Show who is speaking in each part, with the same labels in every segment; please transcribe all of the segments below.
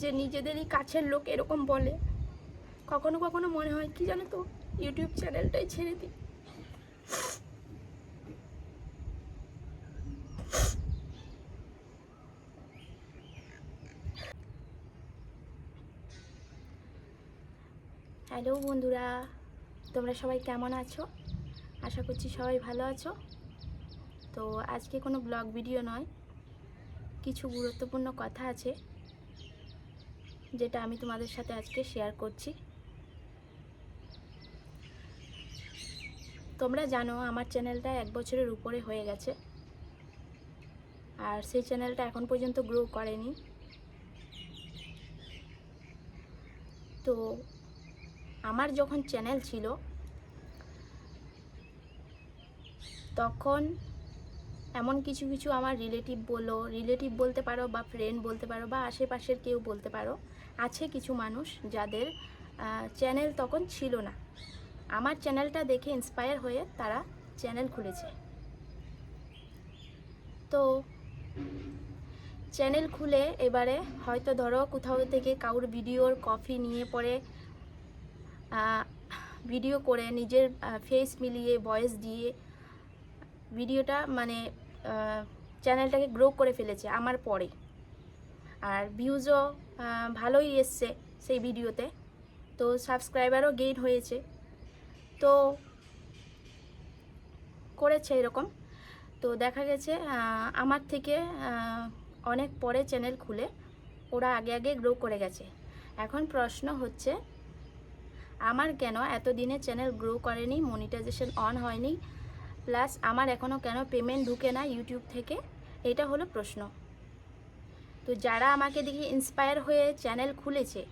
Speaker 1: যে নিজেদেরই কাছের লোক এরকম বলে। কখনো কখনো মনে হয়, কি জানো তো, ইউটিউব চ্যানেলটাই ছেড়ে দিই। হ্যালো বন্ধুরা, তোমরা সবাই কেমন আছো? আশা করছি সবাই ভালো আছো। তো আজকে কোনো ব্লগ ভিডিও নয়, কিছু গুরুত্বপূর্ণ কথা আছে। যেটা আমি তোমাদের সাথে আজকে শেয়ার করছি। তোমরা জানো, আমার চ্যানেলটা এক বছরের উপরে হয়ে গেছে। আর সেই চ্যানেলটা এখন পর্যন্ত গ্রো করেনি। তো, আমার যখন চ্যানেল ছিল, তখন এমন কিছু কিছু আমার রিলেটিভ বলো রিলেটিভ বলতে পারো বা ফ্রেন্ড বলতে পারো বা আশেপাশের কেউ বলতে পারো আছে কিছু মানুষ যাদের চ্যানেল তখন ছিল না। আমার চ্যানেলটা দেখে ইন্সপায়ার হয়ে তারা চ্যানেল খুলেছে। তো চ্যানেল খুলে এবারে হয়তো ধরো কোথাও থেকে কাউর ভিডিওর কফি নিয়ে পরে ভিডিও করে নিজের ফেস মিলিয়ে ভয়েস দিয়ে ভিডিওটা মানে চ্যানেলটাকে গ্রো করে ফেলেছে আমার পরে। আর ভিউজও ভালোই এসছে সেই ভিডিওতে তো সাবস্ক্রাইবারও গেইন হয়েছে। তো করেছে এরকম। তো দেখা গেছে আমার থেকে অনেক পরে চ্যানেল খুলে, ওরা আগে আগে গ্রো করে গেছে। এখন প্রশ্ন হচ্ছে, আমার কেন এতদিনে চ্যানেল গ্রো করেনি মনিটাইজেশন অন হয়নি? প্লাস আমার এখনও কেন পেমেন্ট ঢুকে না ইউটিউব থেকে? এটা হলো প্রশ্ন। তো যারা আমাকে দেখে ইন্সপায়ার হয়ে চ্যানেল খুলেছে,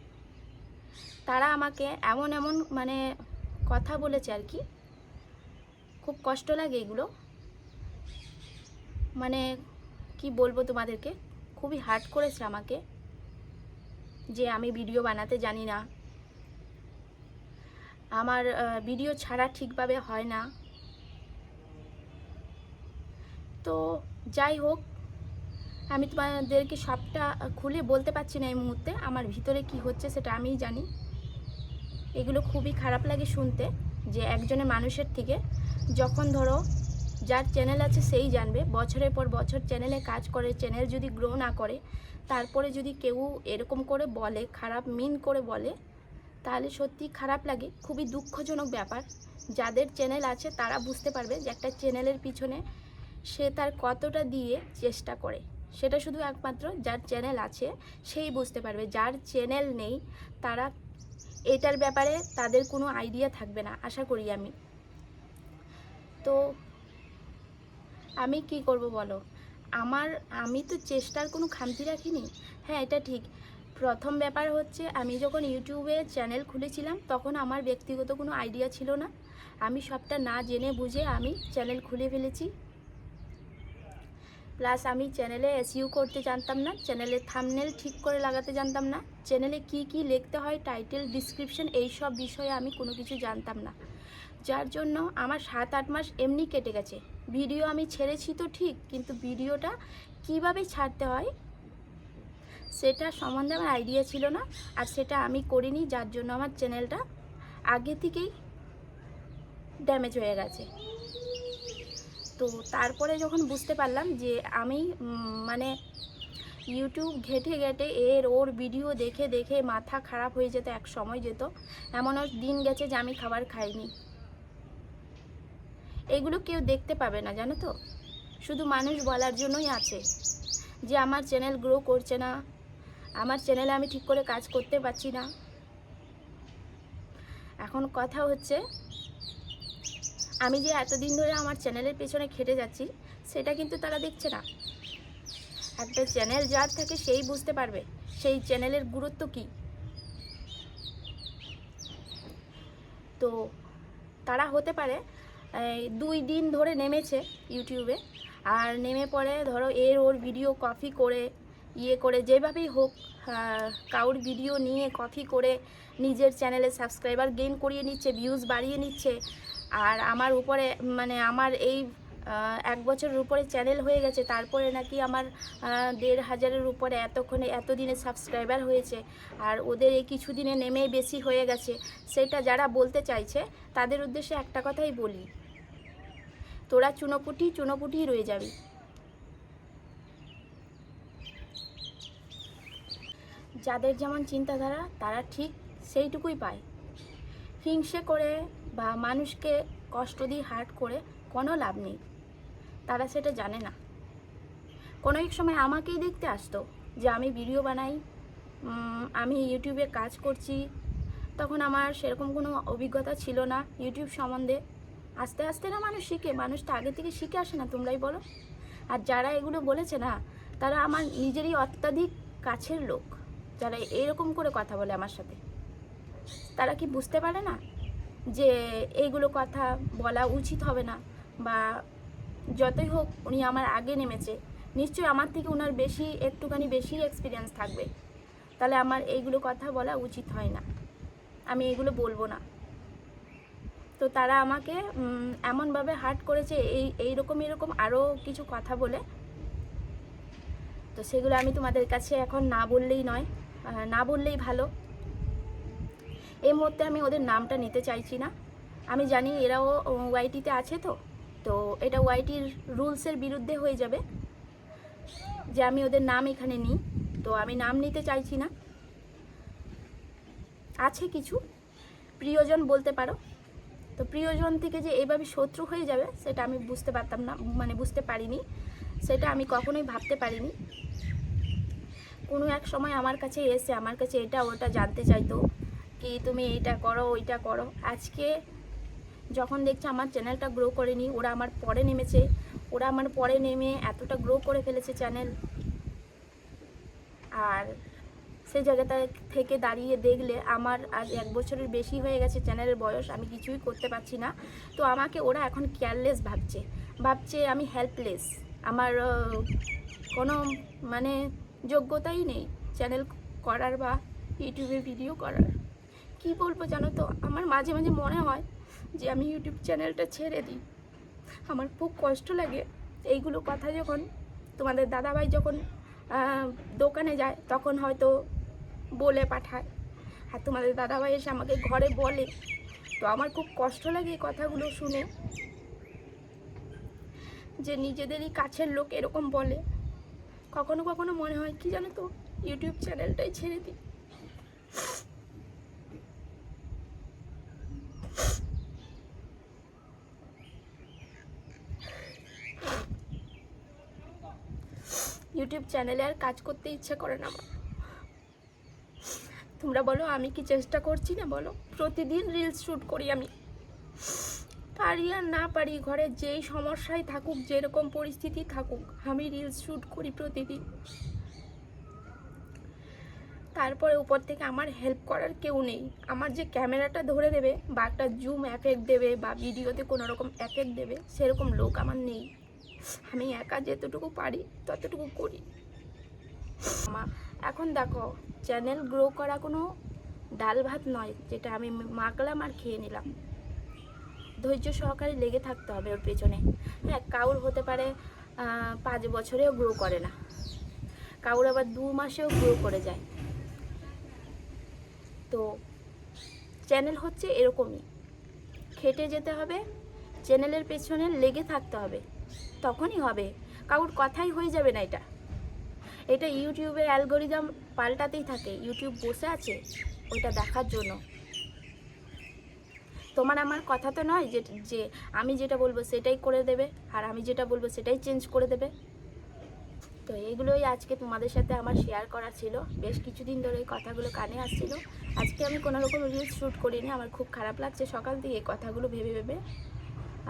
Speaker 1: তারা আমাকে এমন এমন মানে কথা বলেছে আর কি। খুব কষ্ট লাগে এগুলো। মানে কি বলব তোমাদেরকে? খুবই হার্ট করেছে আমাকে যে আমি ভিডিও বানাতে জানি না। আমার ভিডিও ছাড়া ঠিকভাবে হয় না। তো যাই হোক আমি তোমাদেরকে সবটা খুলে বলতে পারছি না এই মুহূর্তে, আমার ভিতরে কি হচ্ছে সেটা আমিই জানি। এগুলো খুবই খারাপ লাগে শুনতে, যে একজনের মানুষের থেকে যখন ধরো যার চ্যানেল আছে সেই জানবে, বছরের পর বছর চ্যানেলে কাজ করে চ্যানেল যদি গ্রো না করে, তারপরে যদি কেউ এরকম করে বলে, খারাপ মিন করে বলে, তাহলে সত্যি খারাপ লাগে, খুবই দুঃখজনক ব্যাপার। যাদের চ্যানেল আছে তারা বুঝতে পারবে যে একটা চ্যানেলের পিছনে সে তার কতটা দিয়ে চেষ্টা করে। সেটা শুধু একমাত্র যার চ্যানেল আছে, সেই বুঝতে পারবে। যার চ্যানেল নেই, তারা এটার ব্যাপারে তাদের কোনো আইডিয়া থাকবে না, আশা করি আমি। তো আমি কি করব বলো? আমার, আমি তো চেষ্টার কোনো খামতি রাখিনি। হ্যাঁ এটা ঠিক। প্রথম ব্যাপার হচ্ছে, আমি যখন ইউটিউবে চ্যানেল খুলেছিলাম, তখন আমার ব্যক্তিগত কোনো আইডিয়া ছিল না। আমি সবটা না জেনে বুঝে আমি চ্যানেল খুলে ফেলেছি। প্লাস আমি চ্যানেলে এসইউ করতে জানতাম না চ্যানেলে থামনেল ঠিক করে লাগাতে জানতাম না চ্যানেলে কি কি লিখতে হয় টাইটেল ডিসক্রিপশন এই সব বিষয়ে আমি কোনো কিছু জানতাম না। যার জন্য আমার সাত আট মাস এমনি কেটে গেছে। ভিডিও আমি ছেড়েছি তো ঠিক, কিন্তু ভিডিওটা কীভাবে ছাড়তে হয় সেটা সম্বন্ধে আমার আইডিয়া ছিল না, আর সেটা আমি করিনি, যার জন্য আমার চ্যানেলটা আগে থেকেই ড্যামেজ হয়ে গেছে। তো তারপরে যখন বুঝতে পারলাম যে আমি মানে ইউটিউব ঘেটে ঘেটে এর ওর ভিডিও দেখে দেখে মাথা খারাপ হয়ে যেত, এক সময় যেত। এমনও দিন গেছে যে আমি খাবার খাইনি। এগুলো কেউ দেখতে পাবে না, জানো তো? শুধু মানুষ বলার জন্যই আছে যে আমার চ্যানেল গ্রো করছে না, আমার চ্যানেলে আমি ঠিক করে কাজ করতে পারছি না। এখন কথা হচ্ছে আমি যে এতদিন ধরে আমার চ্যানেলের পেছনে খেটে যাচ্ছি, সেটা কিন্তু তারা দেখছে না। একটা চ্যানেল যার থাকে সেই বুঝতে পারবে সেই চ্যানেলের গুরুত্ব কি। তো তারা হতে পারে দুই দিন ধরে নেমেছে ইউটিউবে, আর নেমে পড়ে ধরো এর ওর ভিডিও কপি করে ইয়ে করে, যেভাবেই হোক কাউর ভিডিও নিয়ে কপি করে নিজের চ্যানেলে সাবস্ক্রাইবার গেইন করিয়ে নিচ্ছে ভিউজ বাড়িয়ে নিচ্ছে আর আমার উপরে মানে আমার এই এক বছরের উপরে চ্যানেল হয়ে গেছে, তারপরে নাকি আমার দেড় হাজারের উপরে এতক্ষণে, এতদিনে সাবস্ক্রাইবার হয়েছে। আর ওদের এই কিছুদিনে নেমেই বেশি হয়ে গেছে। সেটা যারা বলতে চাইছে, তাদের উদ্দেশ্যে একটা কথাই বলি। তোরা চুনোপুটি চুনোপুটিই রয়ে যাবি। যাদের যেমন চিন্তাধারা, তারা ঠিক সেইটুকুই পায়। হিংসে করে বা মানুষকে কষ্ট দিয়ে হার্ট করে কোনো লাভ নেই। তারা সেটা জানে না। কোনো এক সময় আমাকেই দেখতে আসতো যে আমি ভিডিও বানাই আমি ইউটিউবে কাজ করছি। তখন আমার সেরকম কোনো অভিজ্ঞতা ছিল না ইউটিউব সম্বন্ধে। আস্তে আস্তে না মানুষ শিখে, মানুষ তো আগে থেকে শিখে আসে না, তোমরাই বলো। আর যারা এগুলো বলেছে না, তারা আমার নিজেরই অত্যাধিক কাছের লোক, যারা এরকম করে কথা বলে আমার সাথে। তারা কি বুঝতে পারে না? যে এইগুলো কথা বলা উচিত হবে না বা যতই হোক উনি আমার আগে নেমেছে, নিশ্চয়ই আমার থেকে ওনার বেশি, একটুখানি বেশি এক্সপিরিয়েন্স থাকবে। তাহলে আমার এইগুলো কথা বলা উচিত হয় না। আমি এগুলো বলব না। তো তারা আমাকে এমনভাবে হার্ট করেছে, এই, এইরকম, এরকম আরও কিছু কথা বলে। তো সেগুলো আমি তোমাদের কাছে এখন না বললেই নয় না বললেই ভালো। এই মুহূর্তে আমি ওদের নামটা নিতে চাইছি না। আমি জানি এরাও ওয়াইটিতে আছে তো। তো এটা ওয়াইটির রুলসের বিরুদ্ধে হয়ে যাবে যে আমি ওদের নাম এখানে নিই। তো আমি নাম নিতে চাইছি না। আছে কিছু। প্রিয়জন বলতে পারো। তো প্রিয়জন থেকে যে এইভাবে শত্রু হয়ে যাবে, সেটা আমি বুঝতে পারতাম না মানে বুঝতে পারিনি। সেটা আমি কখনোই ভাবতে পারিনি। কোনো এক সময় আমার কাছে এসে, আমার কাছে এটা, ওটা জানতে চাইতো। কি তুমি এইটা করো, ওইটা করো। আজকে যখন দেখছে আমার চ্যানেলটা গ্রো করেনি, ওরা আমার পরে নেমেছে। ওরা আমার পরে নেমে এতটা গ্রো করে ফেলেছে চ্যানেল। আর সেই জায়গাটা থেকে দাঁড়িয়ে দেখলে আমার আজ এক বছরের বেশি হয়ে গেছে চ্যানেলের বয়স, আমি কিছুই করতে পারছি না। তো আমাকে ওরা এখন কেয়ারলেস ভাবছে। ভাবছে আমি হেল্পলেস আমার কোনো মানে যোগ্যতাই নেই চ্যানেল করার বা ইউটিউবে ভিডিও করার। কি বলব জানো তো? আমার মাঝে মাঝে মনে হয় যে আমি ইউটিউব চ্যানেলটা ছেড়ে দিই। আমার খুব কষ্ট লাগে এইগুলো কথা যখন তোমাদের দাদাভাই যখন দোকানে যায় তখন হয়তো বলে পাঠায়। আর তোমাদের দাদাভাই এসে আমাকে ঘরে বলে। তো আমার খুব কষ্ট লাগে এই কথাগুলো শুনে। যে নিজেদেরই কাছের লোক এরকম বলে। কখনো কখনো মনে হয় কি জানো তো? ইউটিউব চ্যানেলটাই ছেড়ে দিই। ইউটিউব চ্যানেলে আর কাজ করতে ইচ্ছে করে না আমার তোমরা বলো, আমি কি চেষ্টা করছি না বলো? প্রতিদিন রিলস শ্যুট করি আমি। পারি আর না পারি, ঘরে যেই সমস্যায় থাকুক, যেরকম পরিস্থিতি থাকুক, আমি রিলস শ্যুট করি প্রতিদিন। তারপরে উপর থেকে আমার হেল্প করার কেউ নেই। আমার যে ক্যামেরাটা ধরে দেবে বা একটা জুম এফেক্ট দেবে বা ভিডিওতে কোনো রকম এফেক্ট দেবে, সেরকম লোক আমার নেই। আমি একা যেতটুকু পারি, ততটুকু করি। আমার এখন দেখো চ্যানেল গ্রো করা কোনো ডাল ভাত নয়, যেটা আমি মাগলাম আর খেয়ে নিলাম। ধৈর্য সহকারে লেগে থাকতে হবে ওর পেছনে। হ্যাঁ কাউর হতে পারে পাঁচ বছরেও গ্রো করে না। কাউর আবার দু মাসেও গ্রো করে যায়। তো চ্যানেল হচ্ছে এরকমই। খেটে যেতে হবে চ্যানেলের পেছনে লেগে থাকতে হবে, তখনই হবে। কারোর কথাই হয়ে যাবে না এটা। এটা ইউটিউবের অ্যালগোরিদম পাল্টাতেই থাকে। ইউটিউব বসে আছে ওইটা দেখার জন্য। তোমার আমার কথা তো নয় যে যে আমি যেটা বলব সেটাই করে দেবে, আর আমি যেটা বলব সেটাই চেঞ্জ করে দেবে। তো এইগুলোই আজকে তোমাদের সাথে আমার শেয়ার করা ছিল। বেশ কিছুদিন ধরে এই কথাগুলো কানে আসছিল। আজকে আমি কোনো রকম রিলস শ্যুট করিনি, আমার খুব খারাপ লাগছে। সকাল থেকে এই কথাগুলো ভেবে ভেবে।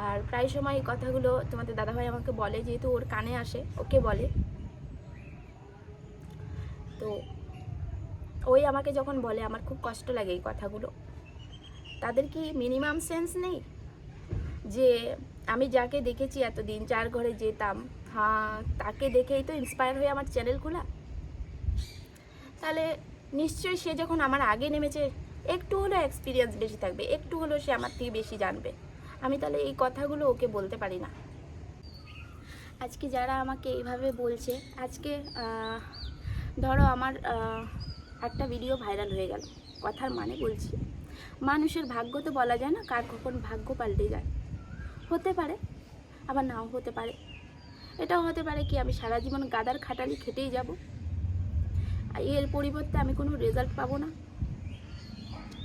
Speaker 1: আর প্রায় সময় এই কথাগুলো তোমাদের দাদাভাই আমাকে বলে, যেহেতু ওর কানে আসে, ওকে বলে। তো ওই আমাকে যখন বলে, আমার খুব কষ্ট লাগে এই কথাগুলো। তাদের কি মিনিমাম সেন্স নেই? যে আমি যাকে দেখেছি এতদিন, যার ঘরে যেতাম হ্যাঁ তাকে দেখেই তো ইন্সপায়ার হয়ে আমার চ্যানেল খোলা। তাহলে নিশ্চয়ই সে যখন আমার আগে নেমেছে, একটু হলেও এক্সপিরিয়েন্স বেশি থাকবে, একটু হলেও সে আমার থেকে বেশি জানবে। আমি তাহলে এই কথাগুলো ওকে বলতে পারি না। আজকে যারা আমাকে এইভাবে বলছে, আজকে ধরো আমার একটা ভিডিও ভাইরাল হয়ে গেল, কথার মানে বলছি। মানুষের ভাগ্য তো বলা যায় না, কার কখন ভাগ্য পাল্টে যায়। হতে পারে, আবার নাও হতে পারে। এটাও হতে পারে কি আমি সারা জীবন গাদার খাটালি খেটেই যাব। আর এর পরিবর্তে আমি কোনো রেজাল্ট পাবো না।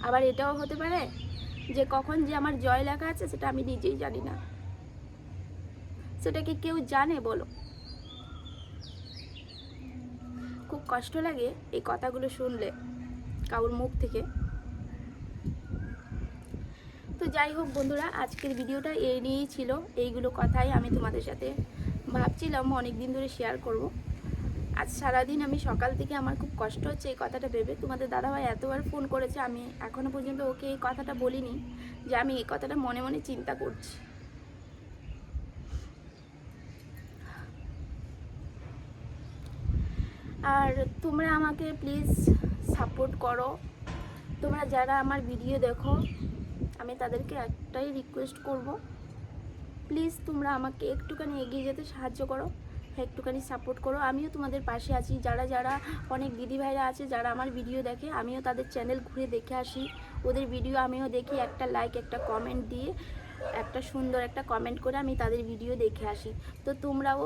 Speaker 1: আবার এটাও হতে পারে যে কখন যে আমার জয় লেখা আছে সেটা আমি নিজেই জানি না। সেটা কি কেউ জানে বলো। খুব কষ্ট লাগে এই কথাগুলো শুনলে কারোর মুখ থেকে। তো যাই হোক বন্ধুরা, আজকের ভিডিওটা এই নিয়েই ছিল। এইগুলো কথাই আমি তোমাদের সাথে ভাবছিলাম অনেক দিন ধরে শেয়ার করব। আজ সারাদিন আমি সকাল থেকে আমার খুব কষ্ট হচ্ছে এই কথাটা ভেবে। তোমাদের দাদাভাই এতবার ফোন করেছে, আমি এখনও পর্যন্ত ওকে এই কথাটা বলিনি যে আমি এই কথাটা মনে মনে চিন্তা করছি। আর তোমরা আমাকে প্লিজ সাপোর্ট করো। তোমরা যারা আমার ভিডিও দেখো, আমি তাদেরকে একটাই রিকোয়েস্ট করব প্লিজ তোমরা আমাকে একটুখানি এগিয়ে যেতে সাহায্য করো, একটুখানি সাপোর্ট করো। আমিও তোমাদের পাশে আছি। যারা যারা অনেক দিদিভাইরা আছে, যারা আমার ভিডিও দেখে, আমিও তাদের চ্যানেল ঘুরে দেখে আসি। ওদের ভিডিও আমিও দেখি, একটা লাইক একটা কমেন্ট দিয়ে, একটা সুন্দর একটা কমেন্ট করে আমি তাদের ভিডিও দেখে আসি। তো তোমরাও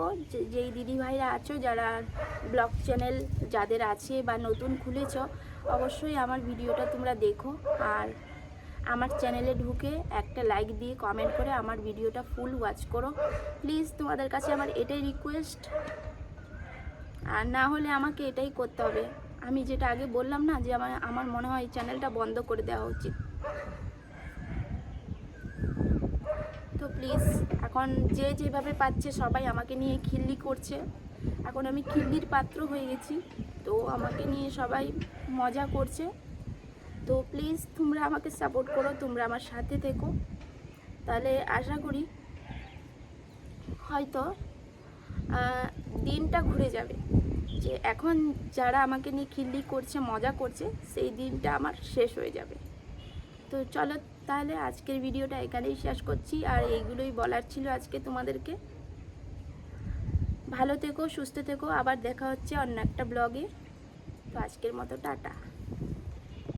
Speaker 1: যেই দিদিভাইরা আছো, যারা ব্লগ চ্যানেল যাদের আছে বা নতুন খুলেছ, অবশ্যই আমার ভিডিওটা তোমরা দেখো। আর আমার চ্যানেলে ঢুকে একটা লাইক দিয়ে কমেন্ট করে আমার ভিডিওটা ফুল ওয়াচ করো। প্লিজ তোমাদের কাছে আমার এটাই রিকোয়েস্ট আর না হলে আমাকে এটাই করতে হবে। আমি যেটা আগে বললাম না, যে আমার আমার মনে হয় চ্যানেলটা বন্ধ করে দেওয়া উচিত। তো প্লিজ এখন যে যেভাবে পাচ্ছে সবাই আমাকে নিয়ে খিল্লি করছে। এখন আমি খিল্লির পাত্র হয়ে গেছি। তো আমাকে নিয়ে সবাই মজা করছে। তো প্লিজ তোমরা আমাকে সাপোর্ট করো, তোমরা আমার সাথে থেকো। তাহলে আশা করি হয়তো দিনটা ঘুরে যাবে। যে এখন যারা আমাকে নিয়ে খিল্লি করছে, মজা করছে, সেই দিনটা আমার শেষ হয়ে যাবে। তো চলো তাহলে আজকের ভিডিওটা এখানেই শেষ করছি। আর এইগুলোই বলার ছিল আজকে তোমাদেরকে। ভালো থেকো, সুস্থ থেকো। আবার দেখা হচ্ছে অন্য একটা ব্লগে তো আজকের মতো টাটা।